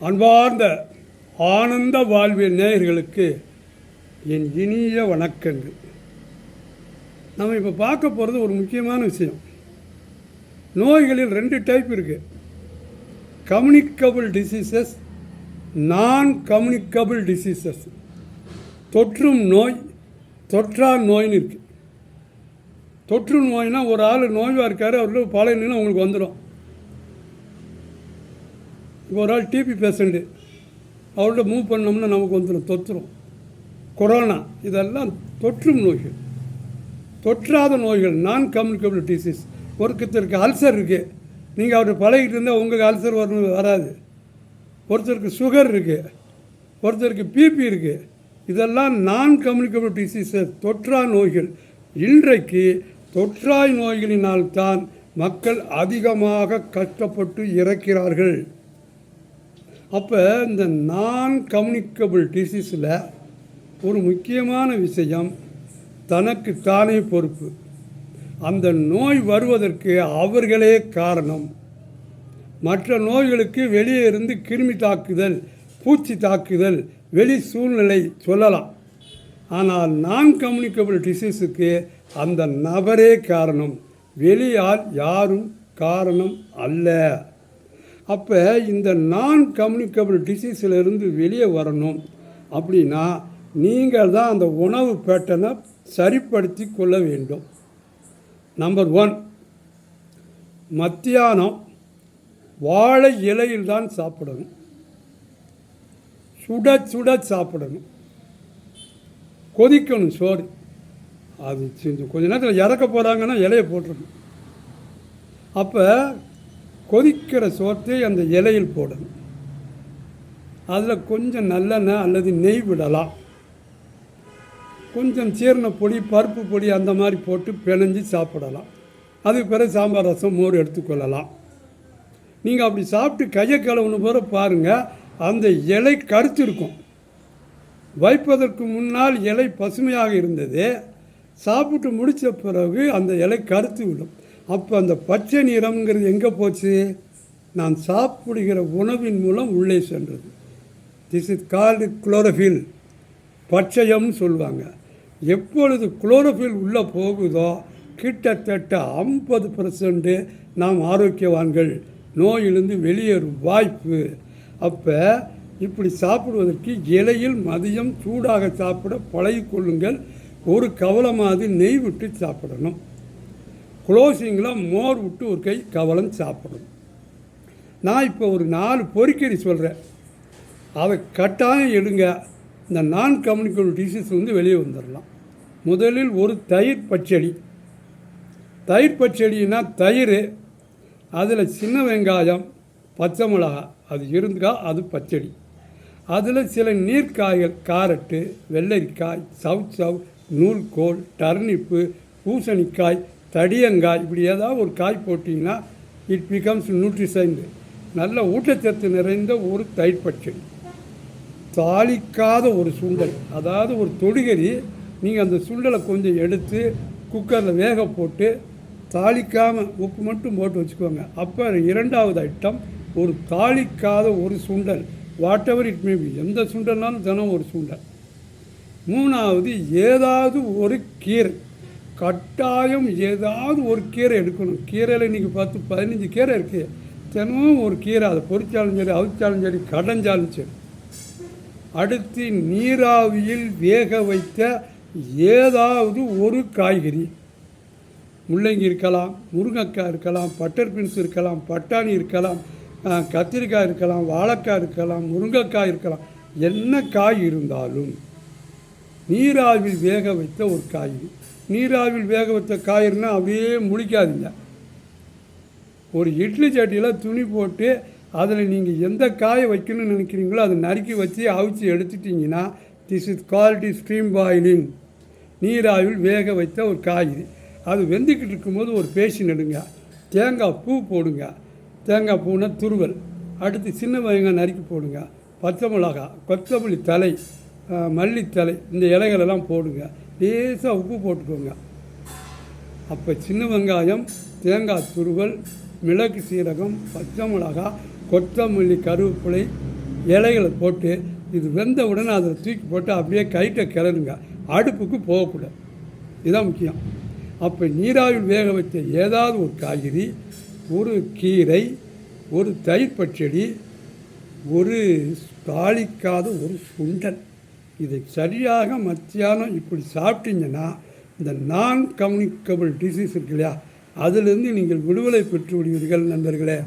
அன்பார்ந்த ஆனந்த வாழ்வியல் நேயர்களுக்கு என் இனிய வணக்கங்கள். நம்ம இப்போ பார்க்க போகிறது ஒரு முக்கியமான விஷயம். நோய்களில் ரெண்டு டைப் இருக்குது கம்யூனிக்கபிள் டிசீசஸ் நான் கம்யூனிக்கபிள் டிசீசஸ் தொற்றும் நோய் தொற்றா நோயின்னு இருக்குது தொற்று நோய்னால் ஒரு ஆள் நோய்வாக இருக்கார் பழைய நின்று உங்களுக்கு வந்துடும் ஒரு ஆள் டிபி பேஷண்ட்டு அவர்கிட்ட மூவ் பண்ணோம்னா நமக்கு வந்துடும் தொத்துரும் கொரோனா இதெல்லாம் தொற்றும் நோய்கள். தொற்றாத நோய்கள் நான் கம்யூனிகபிள் டிசீஸ் ஒருத்தருக்கு அல்சர் இருக்குது நீங்கள் அவர் பழகிட்டு இருந்தால் உங்களுக்கு அல்சர் வரணும் வராது. ஒருத்தருக்கு சுகர் இருக்குது ஒருத்தருக்கு பிபி இருக்குது இதெல்லாம் நான் கம்யூனிகபிள் டிசீஸஸ் தொற்றா நோய்கள். இன்றைக்கு தொற்றாய் நோய்களினால் தான் மக்கள் அதிகமாக கஷ்டப்பட்டு இறக்கிறார்கள். அப்போ இந்த நான் கம்யூனிகபிள் டிசீஸில் ஒரு முக்கியமான விஷயம் தனக்கு தானே பொறுப்பு. அந்த நோய் வருவதற்கு அவர்களே காரணம். மற்ற நோய்களுக்கு வெளியே இருந்து கிருமி தாக்குதல் பூச்சி தாக்குதல் வெளி சூழ்நிலை சொல்லலாம். ஆனால் நான் கம்யூனிகபிள் டிசீஸுக்கு அந்த நபரே காரணம். வெளியால் யாரும் காரணம் அல்ல. அப்போ இந்த நான் கம்யூனிகபிள் டிசீஸிலிருந்து வெளியே வரணும் அப்படின்னா நீங்கள் தான் அந்த உணவு பேட்டனை சரிப்படுத்தி கொள்ள வேண்டும். நம்பர் ஒன் மத்தியானம் வாழை இலையில் தான் சாப்பிடணும். சுட சுட சாப்பிடணும். கொதிக்கணும் சோறு அது செஞ்சு கொஞ்ச நேரத்தில் இறக்க போகிறாங்கன்னா இலையை போட்டுடணும் அப்போ கொதிக்கிற சோற்றை அந்த இலையில் போடணும். அதில் கொஞ்சம் நல்லெண்ணெய் அல்லது நெய் விடலாம். கொஞ்சம் சீரண பொடி பருப்பு பொடி அந்த மாதிரி போட்டு பிணைஞ்சு சாப்பிடலாம். அதுக்கு பிறகு சாம்பார் ரசம் மோர் எடுத்துக்கொள்ளலாம் நீங்கள் அப்படி சாப்பிட்டு கையை கழுவுன பிற பாருங்கள் அந்த இலை கருத்து இருக்கும். வைப்பதற்கு முன்னால் இலை பசுமையாக இருந்தது. சாப்பிட்டு முடித்த பிறகு அந்த இலை கருத்து விடும். அப்போ அந்த பச்சை நிறம்ங்கிறது எங்கே போச்சு? நான் சாப்பிடுகிற உணவின் மூலம் உள்ளே சென்றது. திஸ் இஸ் கால்டு குளோரோஃபில் பச்சையம்னு சொல்லுவாங்க. எப்பொழுது குளோரோஃபில் உள்ளே போகுதோ கிட்டத்தட்ட ஐம்பது பர்சன்ட்டு நாம் ஆரோக்கியவான்கள் நோயிலிருந்து வெளியேறும் வாய்ப்பு. அப்போ இப்படி சாப்பிடுவதற்கு இலையில் மதியம் சூடாக சாப்பிட பழகிக்கொள்ளுங்கள். ஒரு கவலமாவது நெய் விட்டு சாப்பிடணும். குளோசிங்கில் மோர் விட்டு ஒரு கை கவலம் சாப்பிடணும் நான் இப்போ ஒரு நாலு பொறிக்கறி சொல்கிறேன் அதை கட்டாயம் எடுங்க. இந்த நான் கம்யூனிகபிள் டிசீஸ் வந்து வெளியே வந்துடலாம் முதலில் ஒரு தயிர் பச்சடி. தயிர் பச்சடினா தயிர் அதில் சின்ன வெங்காயம் பச்சை மிளகா அது இருந்தா அது பச்சடி. அதில் சில நீர்க்காய்கள் கேரட்டு வெள்ளரிக்காய் சவ் சவ் நூல்கோல் டர்னிப்பு பூசணிக்காய் தடியங்காய் இப்படி ஏதாவது ஒரு காய் போட்டிங்கன்னா இட் பிகம்ஸ் நியூட்ரிசைந்து நல்ல ஊட்டச்சத்து நிறைந்த ஒரு தயிர் பச்சடி. தாளிக்காத ஒரு சுண்டல். அதாவது ஒரு தொடுகறி நீங்கள் அந்த சுண்டலை கொஞ்சம் எடுத்து குக்கரில் வேக போட்டு தாளிக்காமல் உப்பு மட்டும் போட்டு வச்சுக்கோங்க. அப்போ இரண்டாவது ஐட்டம் ஒரு தாளிக்காத ஒரு சுண்டல். வாட் எவர் இட் மேபி எந்த சுண்டல்னாலும் தினம் ஒரு சுண்டல். மூணாவது ஏதாவது ஒரு கீரை. கட்டாயம் ஏதாவது ஒரு கீரை எடுக்கணும். கீரையில் இன்றைக்கி பத்து பதினஞ்சு கீரை இருக்குது தினமும் ஒரு கீரை அதை பொறிச்சாலும் சரி அவிச்சாலும் சரி கடைஞ்சாலும் சரி. அடுத்து நீராவியில் வேக வைத்த ஏதாவது ஒரு காய்கறி. முள்ளங்கி இருக்கலாம் முருங்கைக்காய் இருக்கலாம் பட்டர் பீன்ஸ் இருக்கலாம் பட்டாணி இருக்கலாம் கத்திரிக்காய் இருக்கலாம் வாழைக்காய் இருக்கலாம் முருங்கைக்காய் இருக்கலாம். என்ன காய் இருந்தாலும் நீராவில் வேக வைத்த ஒரு காய்கறி. நீராவில் வேக வைத்த காய்கறினா அப்படியே முழிக்காதுங்க. ஒரு இட்லி சட்டியில் துணி போட்டு அதில் நீங்கள் எந்த காயை வைக்கணும்னு நினைக்கிறீங்களோ அதை நறுக்கி வச்சு அவிச்சு எடுத்துட்டிங்கன்னா this is quality stream boiling நீராவில் வேக வைத்த ஒரு காய்கறி. அது வெந்துக்கிட்டு இருக்கும்போது ஒரு பேசி நடுங்க. தேங்காய் பூ போடுங்க. தேங்காய் பூனா துருவல். அடுத்து சின்ன வெங்காயம் நறுக்கி போடுங்க. பச்சை மிளகா கொத்தமல்லி தலை மல்லித்தலை இந்த இலைகளெல்லாம் போடுங்க. லேசாக உப்பு போட்டுக்கோங்க. அப்போ சின்ன வெங்காயம் தேங்காய் துருவல் மிளகு சீரகம் பச்சை மிளகா கொத்தமல்லி கருவேப்பிலை இலைகளை போட்டு இது வெந்த உடனே அதில் தூக்கி போட்டு அப்படியே கைட்டை கிளறுங்க. அடுப்புக்கு போகக்கூடாது. இதுதான் முக்கியம். அப்போ நீராவில் வேக வைத்த ஏதாவது ஒரு காய்கறி ஒரு கீரை ஒரு தயிர் பச்சடி ஒரு தாளிக்காத ஒரு சுண்டல். இதை சரியாக மத்தியானம் இப்படி சாப்பிட்டீங்கன்னா இந்த நான் கம்யூனிகபிள் டிசீஸ் இருக்கு இல்லையா? அதிலிருந்து நீங்கள் விடுதலை பெற்று விடுவீர்கள் நண்பர்களே.